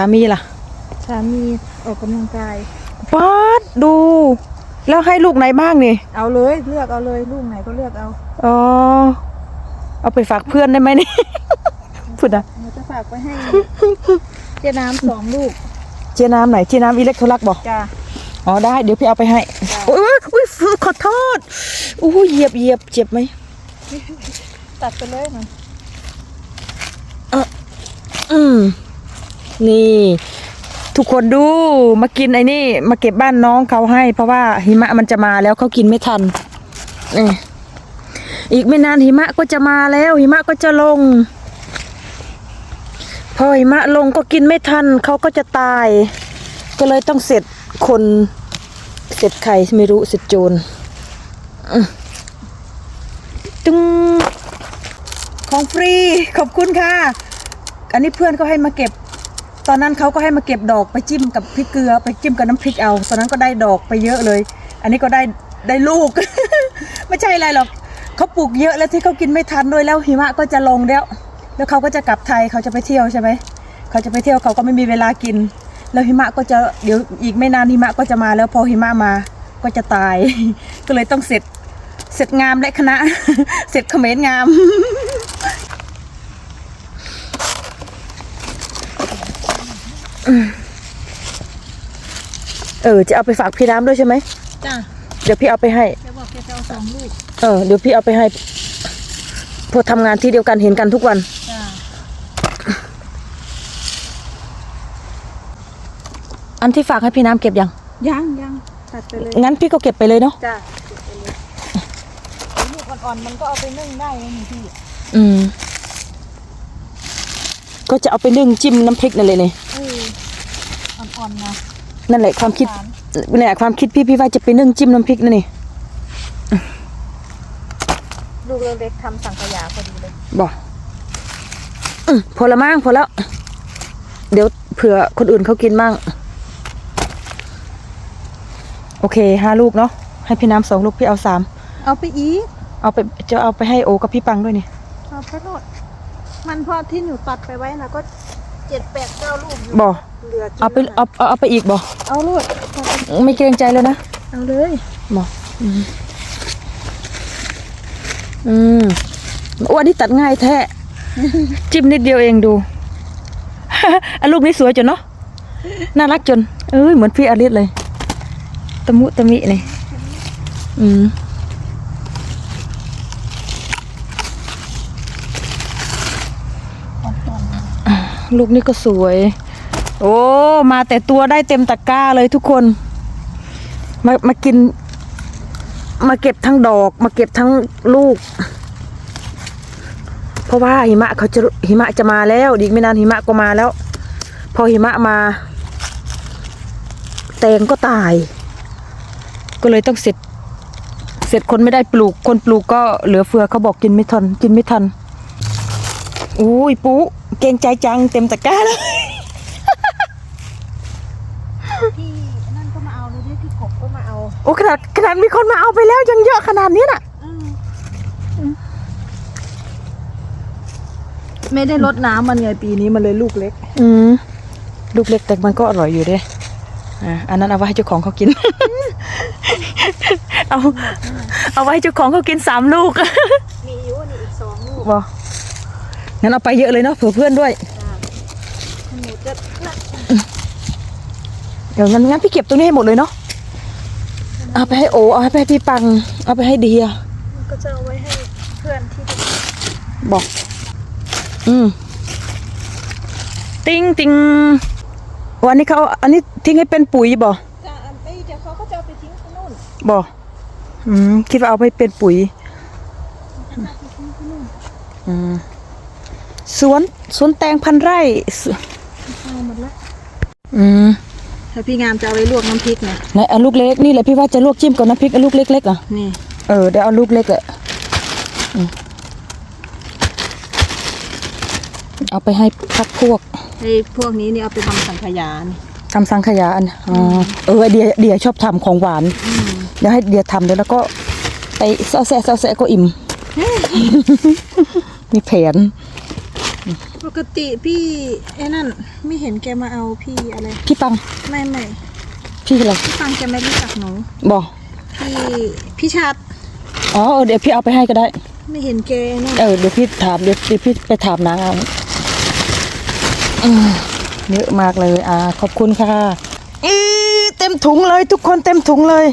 ามีล่ะ สามีออกกำลังกาย ป๊าดดู แล้วให้ลูกไหนบ้างนี่ เอาเลยเลือกเอาเลยลูกไหนก็เลือกเอาอ๋อ เอาไปฝากเพื่อนได้ไหมนี่ พูดนะเราจะฝากไปให้ เจ๊น้ำสองลูกเจน้ำไหนเจน้ำอิเล็กโทรลักบอก จ้า อ๋อได้เดี๋ยวพี่เอาไปให้โอ้ยอุ้ยอุ๊ยขอโทษอู้เหยียบเหยียบเจ็บไหมตัดไปเลยมัน อืม นี่ ทุกคนดูมากินไอ้นี่ มาเก็บบ้านน้องเขาให้ เพราะว่าหิมะมันจะมาแล้วเขากินไม่ทันนี่อีกไม่นานหิมะก็จะมาแล้ว หิมะก็จะลง พอหิมะลงก็กินไม่ทันเขาก็จะตาย ก็เลยต้องเสร็จคนเสร็จใครไม่รู้เสร็จโจรอื้อตึงของฟรีขอบคุณค่ะ อันนี้เพื่อนก็ให้มาเก็บ ตอนนั้นเขาก็ให้มาเก็บดอกไปจิ้มกับพริกเกลือไปจิ้มกับน้ำพริกเอา ตอนนั้นก็ได้ดอกไปเยอะเลย อันนี้ก็ได้ได้ลูก ไม่ใช่อะไรหรอกเขาปลูกเยอะแล้วที่เขากินไม่ทันด้วยแล้วหิมะก็จะลงแล้ว แล้วเขาก็จะกลับไทยเขาจะไปเที่ยวใช่ไหมเขาจะไปเที่ยวเขาก็ไม่มีเวลากิน แล้วหิมะก็จะเดี๋ยวอีกไม่นานหิมะก็จะมาแล้วพอหิมะมาก็จะตาย ก็เลยต้องเสร็จเสร็จงามและคณะ เสร็จเขมรงาม เออ จะเอาไปฝากพี่น้ำด้วยใช่ไหม จ้าเดี๋ยวพี่เอาไปให้ แกบอกแกจะเอาสองลูก เออ เดี๋ยวพี่เอาไปให้ พอทำงานที่เดียวกันเห็นกันทุกวัน จ้าอันที่ฝากให้พี่น้ำเก็บยัง ยังยังตัดไปเลยงั้นพี่ก็เก็บไปเลยเนาะ จ้าเก็บไปเลยลูกอ่อนๆมันก็เอาไปนึ่งได้นะนี่พี่อืม ก็จะเอาไปนึ่งจิ้มน้ำพริกนั่นเลยเนี่ย เออ อ่อนๆนะนั่นแหละความคิดหวานเนี่ยความคิดพี่พี่ว่าจะไปนึ่งจิ้มน้ำพริกนั่นนี่ลูกเล็กๆทำสังขยาพอดีเลยบอกอืมพอละมั่งพอแล้ว เดี๋ยวเผื่อคนอื่นเขากินมั่งโอเคห้าลูกเนาะให้พี่น้ำสองลูกพี่เอาสามเอาไปอีกเอาไปจะเอาไปให้โอกับพี่ปังด้วยนี่เอาไปโลดมันพอที่หนูตัดไปไว้นะก็ เจ็ดแปดเก้าลูกอยู่บอกเหลือกินเอาไปแล้วนะเอาเอาเอาไปอีกบอกเอาโลดไม่เกรงใจแล้วนะเอาเลยบอกอืมอืมอ้วนนี่ตัดง่ายแท้ จิ้มนิดเดียวเองดู อันลูกนี้สวยจนเนาะน่ารักจน เอ้ยเหมือนพี่อาริสเลย ตะมุตะมิเลยอืม ลูกนี้ก็สวย โอ้ มาแต่ตัวได้เต็มตะกร้าเลยทุกคน มามากิน มาเก็บทั้งดอก มาเก็บทั้งลูก เพราะว่าหิมะเขาจะหิมะจะมาแล้วอีกไม่นานหิมะก็มาแล้ว พอหิมะมา แตงก็ตาย ก็เลยต้องเสร็จ เสร็จคนไม่ได้ปลูก คนปลูกก็เหลือเฟือเขาบอกกินไม่ทัน กินไม่ทัน อุ้ยปุ๊เกรงใจจังเต็มตะกร้าเลยพี่นั่นก็มาเอาเลยด้วยพี่กบก็มาเอาโอ้ขนาดขนาดมีคนมาเอาไปแล้วยังเยอะขนาดนี้น่ะไม่ได้ลดน้ำมันไงปีนี้มันเลยลูกเล็ก อืมลูกเล็กแต่มันก็อร่อยอยู่เด้อ่าอันนั้นเอาไว้ให้เจ้าของเขากิน เอา เอาไว้ให้เจ้าของเขากินสามลูก มีอยู่นี่อีกสองลูกบอ งั้นเอาไปเยอะเลยเนาะเผื่อเพื่อนด้วยจ้าหนูจะเดี๋ยวงั้นงั้นพี่เก็บตรงนี้ให้หมดเลยเนาะเอาไปให้โอเอาไปให้พี่ปัง เอาไปให้เดียก็จะเอาไว้ให้เพื่อนที่จะบอก อืมติ้งติ้งวันนี้เขาอันนี้ทิ้งให้เป็นปุ๋ยบ่จะอันเอ้ยเดี๋ยวเขาก็จะเอาไปทิ้งที่นู่นบ่อืมคิดว่าเอาไปเป็นปุ๋ยอืม สวนสวนแตงพันไร่สเอาหมดแล้วอืมถ้าพี่งามจะเอาไว้ลวกน้ำพริกเนี่ยไหนเอาลูกเล็กนี่แหละพี่ว่าจะลวกจิ้มกับน้ำพริกเอาลูกเล็กๆอะนี่เออเดี๋ยวเอาลูกเล็กแหละอืมเอาไปให้พักพวกไอ้พวกนี้นี่เอาไปทำสังขยานี่ทำสังขยาอันอ๋อเออเดียเดียชอบทำของหวานเดี๋ยวให้เดียทำเดี๋ยวแล้วก็ไปเซาะแซะเซาะแซะก็อิ่มมีแผน ปกติพี่ไอ้นั่น ไม่เห็นแกมาเอาพี่อะไร พี่ปัง ไม่ไม่พี่อะไรพี่ฟังแกไม่รู้จักหนูบอกพี่พี่ชาติอ๋อเออเดี๋ยวพี่เอาไปให้ก็ได้ ไม่เห็นแกนั่นเออเดี๋ยวพี่ถามเดี๋ยวเดี๋ยวพี่ไปถามนางเอาอืมเยอะมากเลย อ่า ขอบคุณค่ะ อีเต็มถุงเลย ทุกคนเต็มถุงเลย